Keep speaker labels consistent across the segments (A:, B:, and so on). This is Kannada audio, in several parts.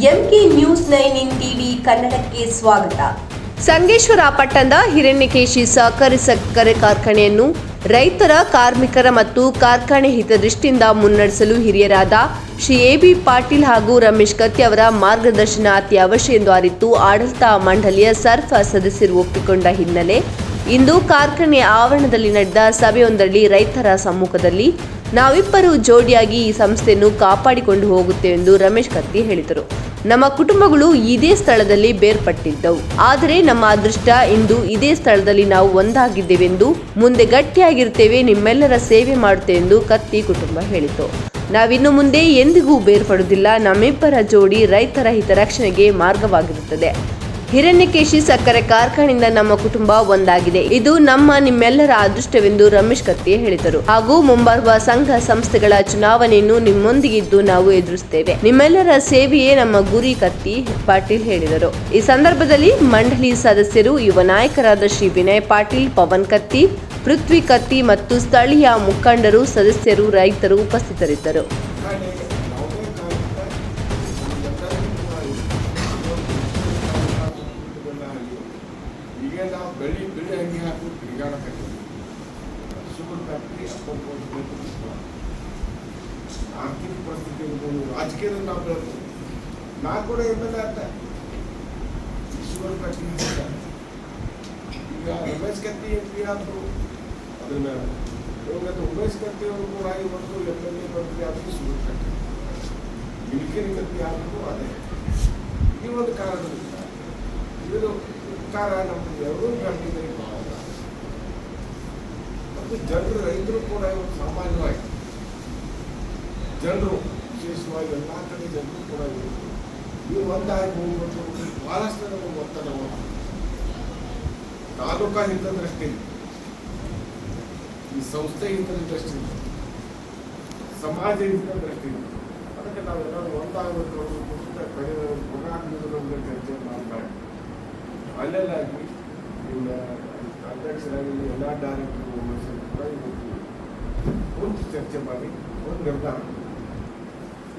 A: MK news nine in TV ಕನ್ನಡಕ್ಕೆ ಸ್ವಾಗತ.
B: ಸಂಗೇಶ್ವರ ಪಟ್ಟಣದ ಹಿರಣ್ಯಕೇಶಿ ಸಹಕಾರಿ ಸಕ್ಕರೆ ಕಾರ್ಖಾನೆಯನ್ನು ರೈತರ, ಕಾರ್ಮಿಕರ ಮತ್ತು ಕಾರ್ಖಾನೆ ಹಿತದೃಷ್ಟಿಯಿಂದ ಮುನ್ನಡೆಸಲು ಹಿರಿಯರಾದ ಶ್ರೀ ಎ ಬಿ ಪಾಟೀಲ್ ಹಾಗೂ ರಮೇಶ್ ಕತ್ತಿ ಅವರ ಮಾರ್ಗದರ್ಶನ ಅತಿ ಅವಶ್ಯ ಎಂದು ಅರಿತು ಆಡಳಿತ ಮಂಡಳಿಯ ಸರ್ಫ ಸದಸ್ಯರು ಒಪ್ಪಿಕೊಂಡ ಹಿನ್ನೆಲೆ ಇಂದು ಕಾರ್ಖಾನೆಯ ಆವರಣದಲ್ಲಿ ನಡೆದ ಸಭೆಯೊಂದರಲ್ಲಿ ರೈತರ ಸಮ್ಮುಖದಲ್ಲಿ ನಾವಿಬ್ಬರು ಜೋಡಿಯಾಗಿ ಈ ಸಂಸ್ಥೆಯನ್ನು ಕಾಪಾಡಿಕೊಂಡು ಹೋಗುತ್ತೇವೆ ಎಂದು ರಮೇಶ್ ಕತ್ತಿ ಹೇಳಿದರು. ನಮ್ಮ ಕುಟುಂಬಗಳು ಇದೇ ಸ್ಥಳದಲ್ಲಿ ಬೇರ್ಪಟ್ಟಿದ್ದವು. ಆದರೆ ನಮ್ಮ ಅದೃಷ್ಟ ಇಂದು ಇದೇ ಸ್ಥಳದಲ್ಲಿ ನಾವು ಒಂದಾಗಿದ್ದೇವೆಂದು ಮುಂದೆ ಗಟ್ಟಿಯಾಗಿರ್ತೇವೆ ನಿಮ್ಮೆಲ್ಲರ ಸೇವೆ ಮಾಡುತ್ತೇವೆ ಎಂದು ಕತ್ತಿ ಕುಟುಂಬ ಹೇಳಿತು. ನಾವಿನ್ನು ಮುಂದೆ ಎಂದಿಗೂ ಬೇರ್ಪಡುವುದಿಲ್ಲ. ನಮ್ಮಿಬ್ಬರ ಜೋಡಿ ರೈತರ ಹಿತರಕ್ಷಣೆಗೆ ಮಾರ್ಗವಾಗಿರುತ್ತದೆ. ಹಿರಣ್ಯಕೇಶಿ ಸಕ್ಕರೆ ಕಾರ್ಖಾನೆಯಿಂದ ನಮ್ಮ ಕುಟುಂಬ ಒಂದಾಗಿದೆ. ಇದು ನಮ್ಮ ನಿಮ್ಮೆಲ್ಲರ ಅದೃಷ್ಟವೆಂದು ರಮೇಶ್ ಕತ್ತಿ ಹೇಳಿದರು. ಹಾಗೂ ಮುಂಬರುವ ಸಂಘ ಸಂಸ್ಥೆಗಳ ಚುನಾವಣೆಯನ್ನು ನಿಮ್ಮೊಂದಿಗಿದ್ದು ನಾವು ಎದುರಿಸುತ್ತೇವೆ. ನಿಮ್ಮೆಲ್ಲರ ಸೇವೆಯೇ ನಮ್ಮ ಗುರಿ ಕತ್ತಿ ಪಾಟೀಲ್ ಹೇಳಿದರು. ಈ ಸಂದರ್ಭದಲ್ಲಿ ಮಂಡಳಿ ಸದಸ್ಯರು, ಯುವ ನಾಯಕರಾದ ಶ್ರೀ ವಿನಯ್ ಪಾಟೀಲ್, ಪವನ್ ಕತ್ತಿ, ಪೃಥ್ವಿ ಕತ್ತಿ ಮತ್ತು ಸ್ಥಳೀಯ ಮುಖಂಡರು, ಸದಸ್ಯರು, ರೈತರು ಉಪಸ್ಥಿತರಿದ್ದರು.
C: ಹಾಕಿ ತಿರುಗಾಡಕತ್ತೀವಿ ಶುಗರ್ ಫ್ಯಾಕ್ಟ್ರಿ ಆರ್ಥಿಕ ಪರಿಸ್ಥಿತಿ ಇರ್ಬೋದು ರಾಜಕೀಯದಲ್ಲಿ ನಾವು ನಾ ಕೂಡ ಎಂ ಎಲ್ ಎ ಆಗ್ತಾ ಶುಗರ್ ಫ್ಯಾಕ್ಟ್ರಿ ಈಗ ರಮೇಶ್ ಕತ್ತಿ ಎಂ ಪಿ ಇವಾಗ ಉಮೇಶ್ ಅವರು ಕೂಡ ಇವತ್ತು ಎಂ ಎಲ್ ಎ ಮಂತ್ರಿ ಆದರೂ ಶುಗರ್ ಫ್ಯಾಕ್ಟ್ರಿ ಕತ್ತಿ ಆದರೂ ಅದೇ. ಈ ಒಂದು ಕಾರಣದಿಂದ ಇದು ಉಪಕಾರ ನಮ್ಗೆ ಎರಡೂ ಭಾಳ ಇದೆ. ಮತ್ತು ಜನರು, ರೈತರು ಕೂಡ ಇವತ್ತು ಸಾಮಾನ್ಯವಾಗಿ. ಜನರು, ವಿಶೇಷವಾಗಿ ಎಲ್ಲ ಕಡೆ ಜನರು ಕೂಡ ಇವತ್ತು ನೀವು ಒಂದಾಗಿ ಹೋಗ್ಬೇಕು ಭಾಳಷ್ಟು ನಮಗೆ ಒತ್ತಡ ತಾಲೂಕಾ ಹಿತದೃಷ್ಟಿಯಿಂದ ಈ ಸಂಸ್ಥೆ ಹಿತದೃಷ್ಟಿಯಿಂದ ಸಮಾಜ ಹಿತದೃಷ್ಟಿಯಿಂದ ಅದಕ್ಕೆ ನಾವೆಲ್ಲರೂ ಒಂದಾಗಬೇಕು ಅನ್ನೋದು ಕಡಿಮೆ ಗುಣಾತ್ಮಕ ಚರ್ಚೆ ಮಾಡ್ತಾರೆ ಅಲ್ಲೆಲ್ಲಾಗಿ ನಿಮ್ಮ ಅಧ್ಯಕ್ಷರಾಗಿ ಎಲ್ಲ ಡೈರೆಕ್ಟರ್ ಕೂಡ ಕುಂತು ಚರ್ಚೆ ಮಾಡಿ, ಒಂದು ನಿರ್ಧಾರ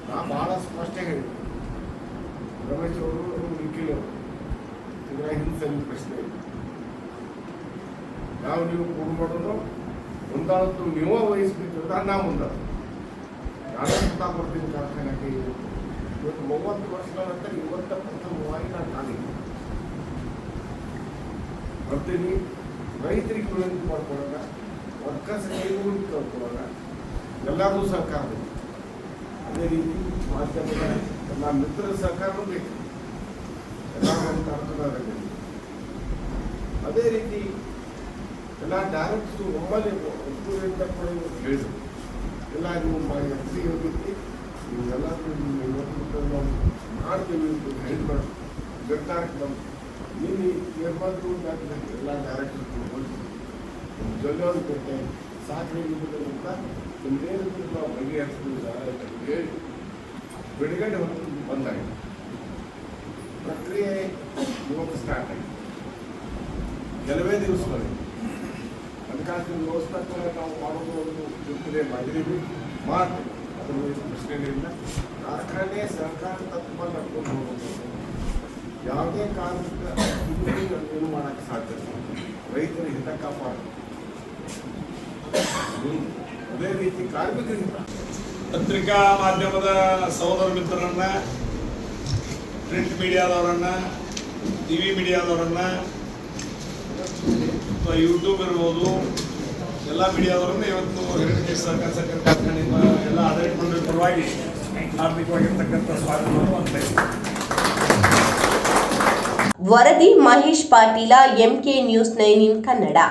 C: ನಾ ಭಾಳ ಸ್ಪಷ್ಟ ಹೇಳಿ ರಮೇಶ್ ಅವರು ವಕೀಲರು ಇದರ ಹಿಂದೆ ಪ್ರಶ್ನೆ ನಾವು ನೀವು ಕೂಡ ಮಾಡೋದು ಮುಂದಾಳತ್ತು ನೀವೇ ವಹಿಸ್ಬೇಕು ಅಂತ ನಾ ಮುಂದಾಳ ನಾನು ಬರ್ತೀನಿ ಕಾರ್ಖಾನೆಗೆ. ಇವತ್ತು ಮೂವತ್ತು ವರ್ಷಗಳ ನಂತರ ಇವತ್ತ ಬರ್ತೀನಿ. ರೈತರಿಗೆ ವಿನಂತಿ ಮಾಡ್ಕೊಳಕ ವರ್ಕರ್ಸ್ ಕೈಗೂಡಿ ಕಲ್ತ್ಕೊಳಕ ಎಲ್ಲರೂ ಸಹಕಾರ ಬೇಕು. ಅದೇ ರೀತಿ ಮಾಧ್ಯಮದ ಎಲ್ಲ ಮಿತ್ರರ ಸಹಕಾರವೂ ಬೇಕು. ಎಲ್ಲ ಒಂದು ಅದೇ ರೀತಿ ಎಲ್ಲ ಡೈರೆಕ್ಟ್ಸ್ ಒಮ್ಮಲ್ಲಿ ಒಬ್ಬರಿಂದ ಕೂಡ ಹೇಳಿದ್ರು ಎಲ್ಲ ನೀವು ಮಾಡಿ ಹೆಸರಿಗೆ ಹೋಗಿತ್ತು ನಿಮ್ಮ ನಾವು ಮಾಡ್ತೀವಿ ಅಂತ ಹೇಳಿದ್ರು ನಿರ್ಧಾರಕ್ಕೆ ಬಂದು ನೀನು ನಿರ್ಬಂಧ ಎಲ್ಲ ಡೈರೆಕ್ಟರ್ ಜೊಲ್ಲೆ ಒಂದು ಕೊಟ್ಟೆ. ಸಾಕಣೆ ಅಂತ ನಿಮ್ದೇನು ನಾವು ಬಗೆಹರಿಸ್ತೀವಿ ಅಂತ ಹೇಳಿ ಬಿಡುಗಡೆ ಹೊತ್ತು ಬಂದಾಗಿದೆ ಪ್ರಕ್ರಿಯೆ ಇವತ್ತು ಸ್ಟಾರ್ಟ್ ಆಗಿದೆ ಕೆಲವೇ ದಿವಸಗಳಲ್ಲಿ ಅದಕ್ಕಾಗಿ ವ್ಯವಸ್ಥೆ ನಾವು ಮಾಡೋದು ಒಂದು ಇರ್ತದೆ ಮಾಡಿದ್ದೀವಿ. ಮಾಡ್ತೀವಿ ಅದ್ರ ಬಗ್ಗೆ ಪ್ರಶ್ನೆಗಳಿಲ್ಲ. ಕಾರ್ಖಾನೆ ಸರ್ಕಾರ ತತ್ವ ನಡ್ಕೊಂಡು ಯಾವುದೇ ಕಾರಣಕ್ಕೆ ಏನು ಮಾಡೋಕ್ಕೆ ಸಾಧ್ಯ. ರೈತರ ಹಿತ ಕಾಪಾಡ ಅದೇ ರೀತಿ ಕಾರ್ಮಿಕರ ಹಿತ
D: ಪತ್ರಿಕಾ ಮಾಧ್ಯಮದ ಸಹೋದರ ಮಿತ್ರರನ್ನ ಪ್ರಿಂಟ್ ಮೀಡಿಯಾದವರನ್ನ ಟಿ ವಿ ಮೀಡಿಯಾದವರನ್ನ, ಅಥವಾ ಯೂಟ್ಯೂಬ್ ಇರ್ಬೋದು, ಎಲ್ಲ ಮೀಡಿಯಾದವರನ್ನ ಇವತ್ತು ಹೆರಿಟೇಜ್ ಸರ್ಕಾರ ಸರ್ಕಾರ ಕಾರ್ಖಾನೆಯಿಂದ ಎಲ್ಲ ಆಡಳಿತ ಮಂಡಳಿ ಪರವಾಗಿ ಹಾರ್ದಿಕವಾಗಿರ್ತಕ್ಕಂಥ ಸ್ವಾಗತವನ್ನು ಅಂತ
A: ವರದಿ Mahesh Patil MK news nine in Kannada.